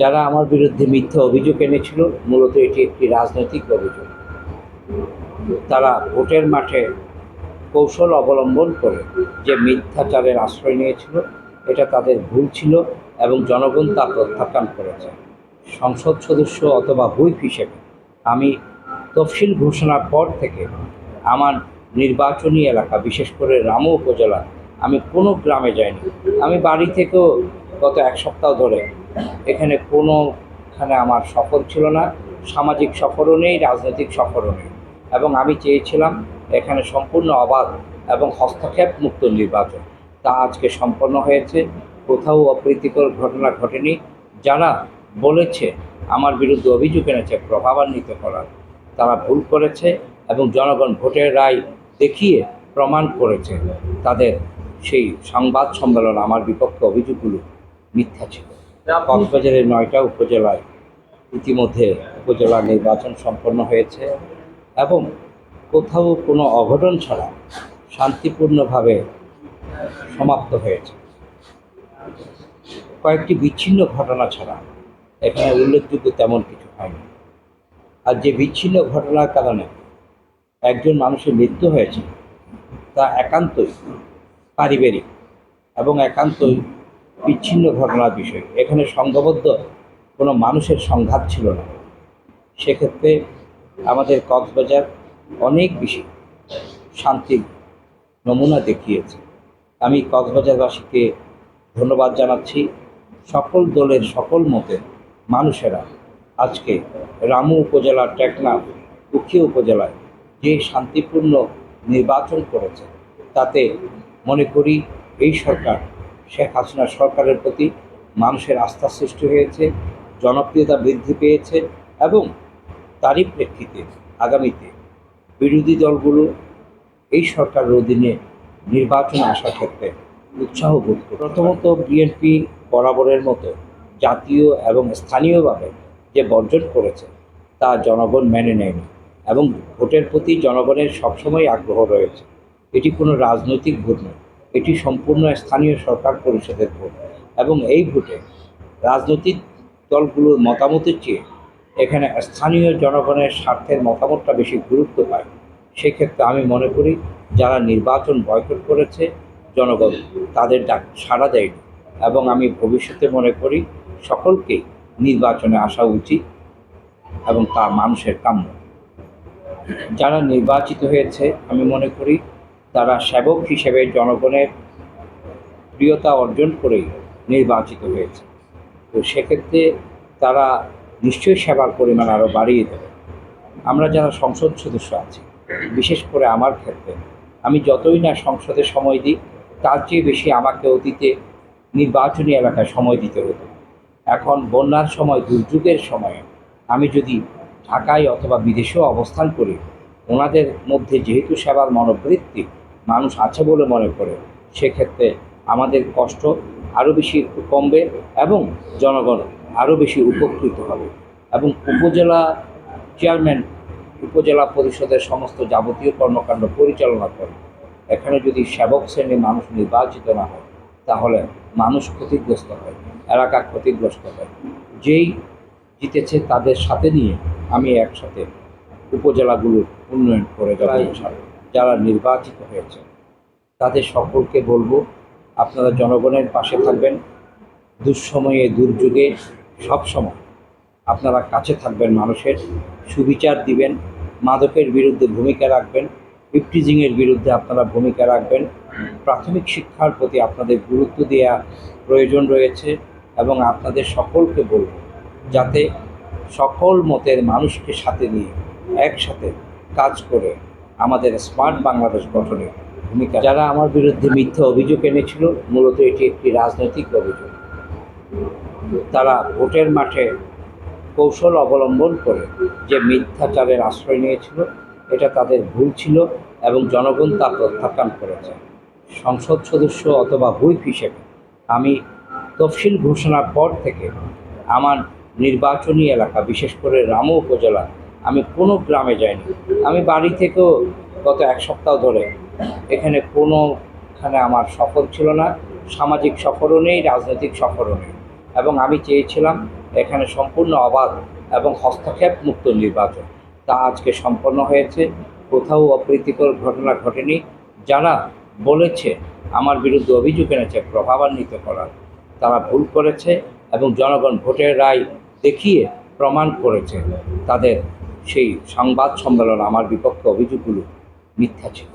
যারা আমার বিরুদ্ধে মিথ্যা অভিযোগ এনেছিল, মূলত এটি একটি রাজনৈতিক অভিযোগ। তারা ভোটের মাঠে কৌশল অবলম্বন করে যে মিথ্যাচারের আশ্রয় নিয়েছিল, এটা তাদের ভুল ছিল এবং জনগণ তা প্রত্যাখ্যান করেছে। সংসদ সদস্য অথবা হুইপ হিসেবে আমি তফসিল ঘোষণার পর থেকে আমার নির্বাচনী এলাকা, বিশেষ করে রামু উপজেলা, আমি কোনো গ্রামে যাইনি। আমি বাড়ি থেকেও গত এক সপ্তাহ ধরে এখানে কোনোখানে আমার সফর ছিল না, সামাজিক সফরও নেই, রাজনৈতিক সফরও নেই। এবং আমি চেয়েছিলাম এখানে সম্পূর্ণ অবাধ এবং হস্তক্ষেপ মুক্ত নির্বাচন। তা আজকে সম্পন্ন হয়েছে, কোথাও অপ্রীতিকর ঘটনা ঘটেনি। যারা বলেছে আমার বিরুদ্ধে অভিযোগ এনেছে, প্রভাবান্বিত করার, তারা ভুল করেছে এবং জনগণ ভোটের রায় দেখিয়ে প্রমাণ করেছে। তাদের সেই সংবাদ সম্মেলন আমার বিপক্ষে অভিযোগগুলো মিথ্যা ছিল। কক্সবাজারের নয়টা উপজেলায় ইতিমধ্যে উপজেলা নির্বাচন সম্পন্ন হয়েছে এবং কোথাও কোনো অঘটন ছাড়া শান্তিপূর্ণভাবে সমাপ্ত হয়েছে। কয়েকটি বিচ্ছিন্ন ঘটনা ছাড়া এখানে উল্লেখযোগ্য তেমন কিছু হয়নি। আর যে বিচ্ছিন্ন ঘটনার কারণে একজন মানুষের মৃত্যু হয়েছে, তা একান্তই পারিবারিক এবং একান্তই বিচ্ছিন্ন ঘটনার বিষয়। এখানে সংঘবদ্ধ কোনো মানুষের সংঘাত ছিল না। সেক্ষেত্রে আমাদের কক্সবাজার অনেক বেশি শান্তির নমুনা দেখিয়েছে। আমি কক্সবাজারবাসীকে ধন্যবাদ জানাচ্ছি। সকল দলের সকল মতের মানুষেরা আজকে রামু উপজেলার টেকনাফ উখিয়া উপজেলায় যে শান্তিপূর্ণ নির্বাচন করেছে, তাতে মনে করি এই সরকার শেখ হাসিনা সরকারের প্রতি মানুষের আস্থা সৃষ্টি হয়েছে, জনপ্রিয়তা বৃদ্ধি পেয়েছে এবং তারই প্রেক্ষিতে আগামীতে বিরোধী দলগুলো এই সরকারের অধীনে নির্বাচনে আসার ক্ষেত্রে উৎসাহ বোধ করে প্রথমত বিএনপি বরাবরের মতো জাতীয় এবং স্থানীয়ভাবে যে বর্জন করেছে, তা জনগণ মেনে নেয়নি এবং ভোটের প্রতি জনগণের সবসময় আগ্রহ রয়েছে। এটি কোনো রাজনৈতিক ভোট নয়। এটি সম্পূর্ণ স্থানীয় সরকার পরিষদের ভোট। এবং এই ভোটে রাজনৈতিক দলগুলোর মতামতের চেয়ে এখানে স্থানীয় জনগণের স্বার্থের মতামতটা বেশি গুরুত্ব পায়। সেক্ষেত্রে আমি মনে করি, যারা নির্বাচন বয়কট করেছে, জনগণ তাদের ডাক সাড়া দেয়নি। এবং আমি ভবিষ্যতে মনে করি, সকলকেই নির্বাচনে আসা উচিত এবং তা মানুষের কাম্য। যারা নির্বাচিত হয়েছে, আমি মনে করি তারা সেবক হিসেবে জনগণের প্রিয়তা অর্জন করেই নির্বাচিত হয়েছে। তো সেক্ষেত্রে তারা নিশ্চয়ই সেবার পরিমাণ আরও বাড়িয়ে দেবে। আমরা যারা সংসদ সদস্য আছি, বিশেষ করে আমার ক্ষেত্রে, আমি যতই না সংসদে সময় দিই, তার চেয়ে বেশি আমাকে অতীতে নির্বাচনী এলাকায় সময় দিতে হতো। এখন বন্যার সময়, দুর্যোগের সময়ে আমি যদি ঢাকায় অথবা বিদেশেও অবস্থান করি, ওনাদের মধ্যে যেহেতু সেবার মনোবৃত্তি মানুষ আছে বলে মনে করে সেক্ষেত্রে আমাদের কষ্ট আরও বেশি কমবে এবং জনগণ আরও বেশি উপকৃত হবে। এবং উপজেলা চেয়ারম্যান উপজেলা পরিষদের সমস্ত যাবতীয় কর্মকাণ্ড পরিচালনা করে। এখানে যদি সেবক শ্রেণির মানুষ নির্বাচিত না হয় তাহলে মানুষ ক্ষতিগ্রস্ত হয় এলাকা ক্ষতিগ্রস্ত হয়। যেই জিতেছে তাদের সাথে নিয়ে আমি একসাথে উপজেলাগুলোর উন্নয়ন করে যারা যারা নির্বাচিত হয়েছে, তাদের সকলকে বলব, আপনারা জনগণের পাশে থাকবেন। দুঃসময়ে, দুর্যোগে, সবসময় আপনারা কাছে থাকবেন মানুষের, সুবিচার দিবেন, মাদকের বিরুদ্ধে ভূমিকা রাখবেন ইফটিজিংয়ের বিরুদ্ধে আপনারা ভূমিকা রাখবেন। প্রাথমিক শিক্ষার প্রতি আপনাদের গুরুত্ব দেওয়া প্রয়োজন রয়েছে এবং আপনাদের সকলকে বলব, যাতে সকল মতের মানুষকে সাথে নিয়ে একসাথে কাজ করে আমাদের স্মার্ট বাংলাদেশ গঠনে ভূমিকা। যারা আমার বিরুদ্ধে মিথ্যা অভিযোগ এনেছিল, মূলত এটি একটি রাজনৈতিক অভিযোগ। তারা ভোটের মাঠে কৌশল অবলম্বন করে যে মিথ্যাচারের আশ্রয় নিয়েছিল, এটা তাদের ভুল ছিল এবং জনগণ তা প্রত্যাখ্যান করেছে। সংসদ সদস্য অথবা হুইপ হিসেবে আমি তফসিল ঘোষণার পর থেকে আমার নির্বাচনী এলাকা, বিশেষ করে রামু উপজেলা আমি কোনো গ্রামে যাইনি। আমি বাড়ি থেকেও গত এক সপ্তাহ ধরে এখানে কোনোখানে আমার সফর ছিল না, সামাজিক সফরও নেই, রাজনৈতিক সফরও নেই। এবং আমি চেয়েছিলাম এখানে সম্পূর্ণ অবাধ এবং হস্তক্ষেপ মুক্ত নির্বাচন। তা আজকে সম্পন্ন হয়েছে। কোথাও অপ্রীতিকর ঘটনা ঘটেনি। যারা বলেছে আমার বিরুদ্ধে অভিযোগ এনেছে, প্রভাবান্বিত করার, তারা ভুল করেছে এবং জনগণ ভোটের রায় দেখিয়ে প্রমাণ করেছে। তাদের সেই সংবাদ সম্মেলন আমার বিপক্ষে অভিযোগগুলো মিথ্যা ছিল।